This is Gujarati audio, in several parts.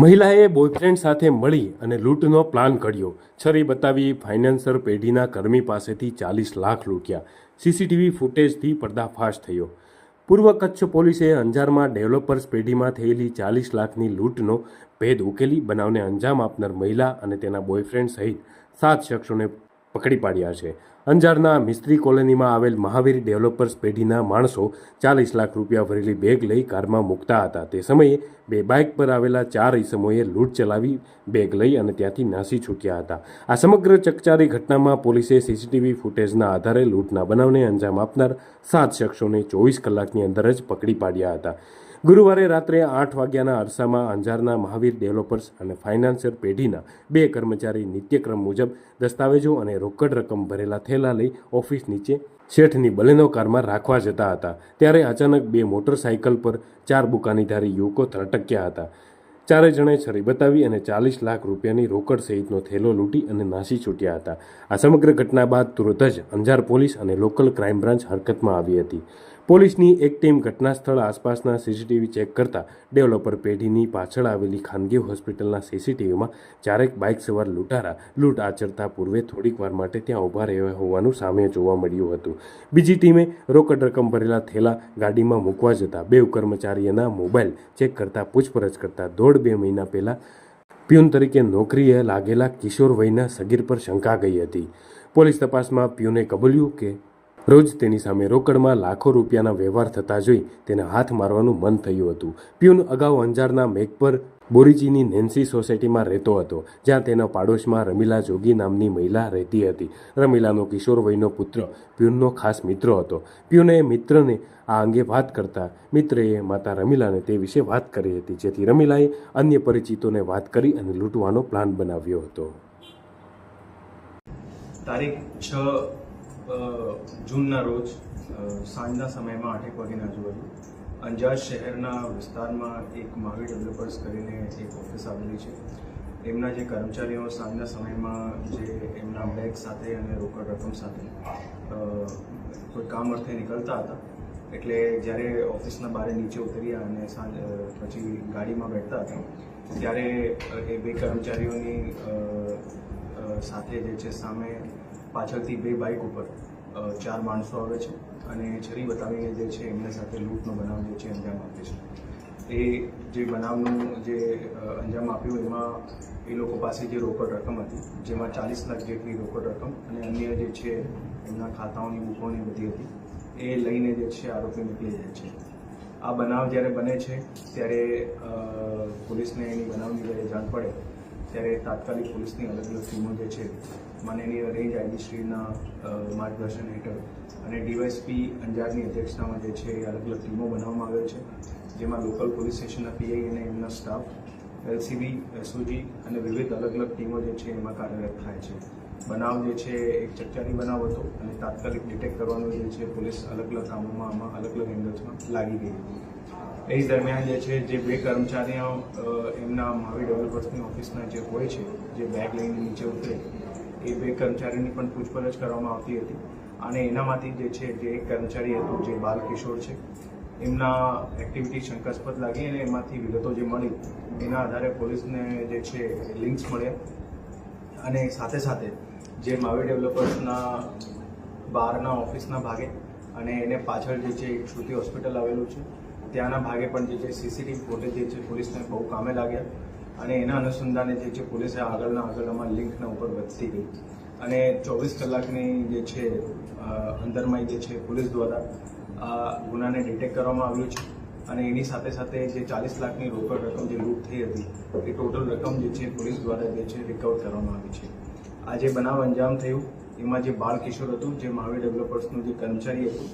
મહિલાએ બોયફ્રેન્ડ સાથે મળી અને લૂંટનો પ્લાન કર્યો છરી બતાવી ફાઇનાન્સર પેઢીના કર્મી પાસેથી ચાલીસ લાખ લૂંટ્યા. સીસીટીવી ફૂટેજથી પર્દાફાશ થયો. પૂર્વ કચ્છ પોલીસે અંજારમાં ડેવલપર્સ પેઢીમાં થયેલી ચાલીસ લાખની લૂંટનો ભેદ ઉકેલી બનાવને અંજામ આપનાર મહિલા અને તેના બોયફ્રેન્ડ સહિત સાત શખ્સોને પકડી પાડ્યા છે. અંજારના મિસ્ત્રી કોલોનીમાં આવેલ મહાવીર ડેવલપર્સ પેઢીના માણસો ચાલીસ લાખ રૂપિયા ભરેલી બેગ લઈ કારમાં મૂકતા હતા. તે સમયે બે બાઇક પર આવેલા ચાર ઈસમોએ લૂંટ ચલાવી બેગ લઈ અને ત્યાંથી નાસી છૂટ્યા હતા. આ સમગ્ર ચકચારી ઘટનામાં પોલીસે સીસીટીવી ફૂટેજના આધારે લૂંટના બનાવને અંજામ આપનાર સાત શખ્સોને ચોવીસ કલાકની અંદર જ પકડી પાડ્યા હતા. ગુરુવારે રાત્રે આઠ વાગ્યાના અરસામાં અંજારના મહાવીર ડેવલપર્સ અને ફાઇનાન્સર પેઢીના બે કર્મચારી નિત્યક્રમ મુજબ દસ્તાવેજો અને રોકડ રકમ ભરેલા થેલા લઈ ઓફિસ નીચે શેઠની બલેનો કારમાં રાખવા જતા હતા. ત્યારે અચાનક બે મોટરસાયકલ પર ચાર બુકાનીધારી યુવકો ત્રટક્યા હતા. ચારે જણે છરી બતાવી અને ચાલીસ લાખ રૂપિયાની રોકડ સહિતનો થેલો લૂંટી અને નાસી છૂટ્યા હતા. આ સમગ્ર ઘટના બાદ તુરત જ અંજાર પોલીસ અને લોકલ ક્રાઇમ બ્રાન્ચ હરકતમાં આવી હતી. પોલીસની એક ટીમ ઘટના સ્થળ આસપાસના સીસીટીવી ચેક કરતા ડેવલપર પેઢીની પાછળ આવેલી ખાનગી હોસ્પિટલના સીસીટીવીમાં ચારેક બાઇક સવાર લૂંટારા. લૂંટ આચરતા પૂર્વે થોડીક વાર માટે ત્યાં ઊભા રહ્યા હોવાનું સામે જોવા મળ્યું હતું. બીજી ટીમે રોકડ રકમ ભરેલા થેલા ગાડીમાં મૂકવા જતા બે કર્મચારીઓના મોબાઈલ ચેક કરતા પૂછપરછ કરતા દોઢ બે મહિના પહેલાં પ્યુન તરીકે નોકરીએ લાગેલા કિશોર વયના સગીર પર શંકા ગઈ હતી. પોલીસ તપાસમાં પ્યુને કબૂલ્યું કે રોજ તેની સામે રોકડમાં લાખો રૂપિયાના વ્યવહાર થતા જોઈ તેને હાથ મારવાનું મન થયું હતું. પ્યુન અગાઉ અંજારના મેઘપર બોરીજીની નેન્સી સોસાયટીમાં રહેતો હતો, જ્યાં તેના પાડોશમાં રમીલા જોગી નામની મહિલા રહેતી હતી. રમીલાનો કિશોર વયનો પુત્ર પ્યુનનો ખાસ મિત્ર હતો. પ્યુને મિત્રને આ અંગે વાત કરતા મિત્રએ માતા રમીલાને તે વિશે વાત કરી હતી, જેથી રમીલાએ અન્ય પરિચિતોને વાત કરી અને લૂંટવાનો પ્લાન બનાવ્યો હતો. તારીખ છ જૂનના રોજ સાંજના સમયમાં આઠેક વાગ્યાના આજુબાજુ, અંજાર શહેરના વિસ્તારમાં એક મહાવીર ડેવલપર્સ કરીને એક ઓફિસ આવેલી છે. એમના જે કર્મચારીઓ સાંજના સમયમાં જે એમના બેગ સાથે અને રોકડ રકમ સાથે કોઈ કામ અર્થે નીકળતા હતા, એટલે જ્યારે ઓફિસના બહાર નીચે ઉતર્યા અને સાંજ પછી ગાડીમાં બેઠતા હતા, ત્યારે એ બે કર્મચારીઓની સાથે જે છે સામે પાછળથી બે બાઇક ઉપર ચાર માણસો આવે છે અને છરી બતાવીને જે છે એમના સાથે લૂંટનો બનાવ જે છે અંજામ આપે છે. એ જે બનાવનું જે અંજામ આપ્યું એમાં એ લોકો પાસે જે રોકડ રકમ હતી, જેમાં ચાલીસ લાખ જેટલી રોકડ રકમ અને અન્ય જે છે એમના ખાતાઓની બુકોની બધી હતી, એ લઈને જે છે આરોપી નીકળી જાય છે. આ બનાવ જ્યારે બને છે, ત્યારે પોલીસને એની બનાવની જ્યારે જાણ પડે, ત્યારે તાત્કાલિક પોલીસની અલગ અલગ ટીમો જે છે માનનીય રેન્જ આઈજી શ્રીના અ, માર્ગદર્શન હેઠળ અને ડીવાયસપી અંજારની અધ્યક્ષતામાં જે છે એ અલગ અલગ ટીમો બનાવવામાં આવેલ છે. જેમાં લોકલ પોલીસ સ્ટેશનના પીઆઈ અને એમના સ્ટાફ એલસીબી એસઓજી અને વિવિધ અલગ અલગ ટીમો જે છે એમાં કાર્યરત થાય છે. બનાવ જે છે એક ચકચારી બનાવ હતો અને તાત્કાલિક ડિટેક્ટ કરવાનું જે છે પોલીસ અલગ અલગ કામોમાં આમાં અલગ અલગ એંગલ્સમાં લાગી ગઈ. હતી એ દરમિયાન જે છે જે બે કર્મચારીઓ એમના મહાવી ડેવલપર્સની ઓફિસના જે હોય છે જે બેગ લઈને નીચે ઉતરે એ બે કર્મચારીની પણ પૂછપરછ કરવામાં આવતી હતી. અને એનામાંથી જે છે, જે એક કર્મચારી હતું, જે બાલકિશોર છે, એમના એક્ટિવિટી શંકાસ્પદ લાગી અને એમાંથી વિગતો જે મળી, એના આધારે પોલીસને જે છે લિંક્સ મળ્યા. અને સાથે સાથે જે માવી ડેવલપર્સના બહારના ઓફિસના ભાગે અને એને પાછળ જે છે, એક શ્રુતિ હોસ્પિટલ આવેલું છે, ત્યાંના ભાગે પણ જે છે સીસીટીવી ફૂટેજ જે છે, પોલીસને બહુ કામે લાગ્યા. અને એના અનુસંધાને જે છે પોલીસે આગળના આગળમાં લિંકના ઉપર વધતી ગઈ. અને ચોવીસ કલાકની જે છે અંદરમાં જે છે પોલીસ દ્વારા આ ગુનાને ડિટેક્ટ કરવામાં આવ્યું છે. અને એની સાથે સાથે જે ચાલીસ લાખની રોકડ રકમ જે લૂંટ થઈ હતી, એ ટોટલ રકમ જે છે પોલીસ દ્વારા જે છે રિકવર કરવામાં આવી છે. આ જે બનાવ અંજામ થયું, એમાં જે બાળ કિશોર હતું, જે મહાવીર ડેવલપર્સનું જે કર્મચારી હતું,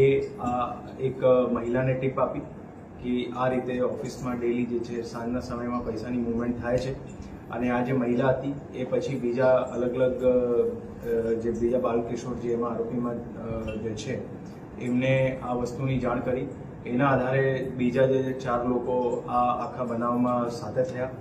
એ આ એક મહિલાને ટીપ આપી કે આ રીતે ઓફિસમાં ડેલી જે છે, સાંજના સમયમાં પૈસાની મૂવમેન્ટ થાય છે. અને આ જે મહિલા હતી, એ પછી બીજા અલગ અલગ જે બીજા બાલકિશોર જે એમાં આરોપીમાં જે છે, એમને આ વસ્તુની જાણ કરી. એના આધારે બીજા જે ચાર લોકો આ આખા બનાવમાં સાથે થયા.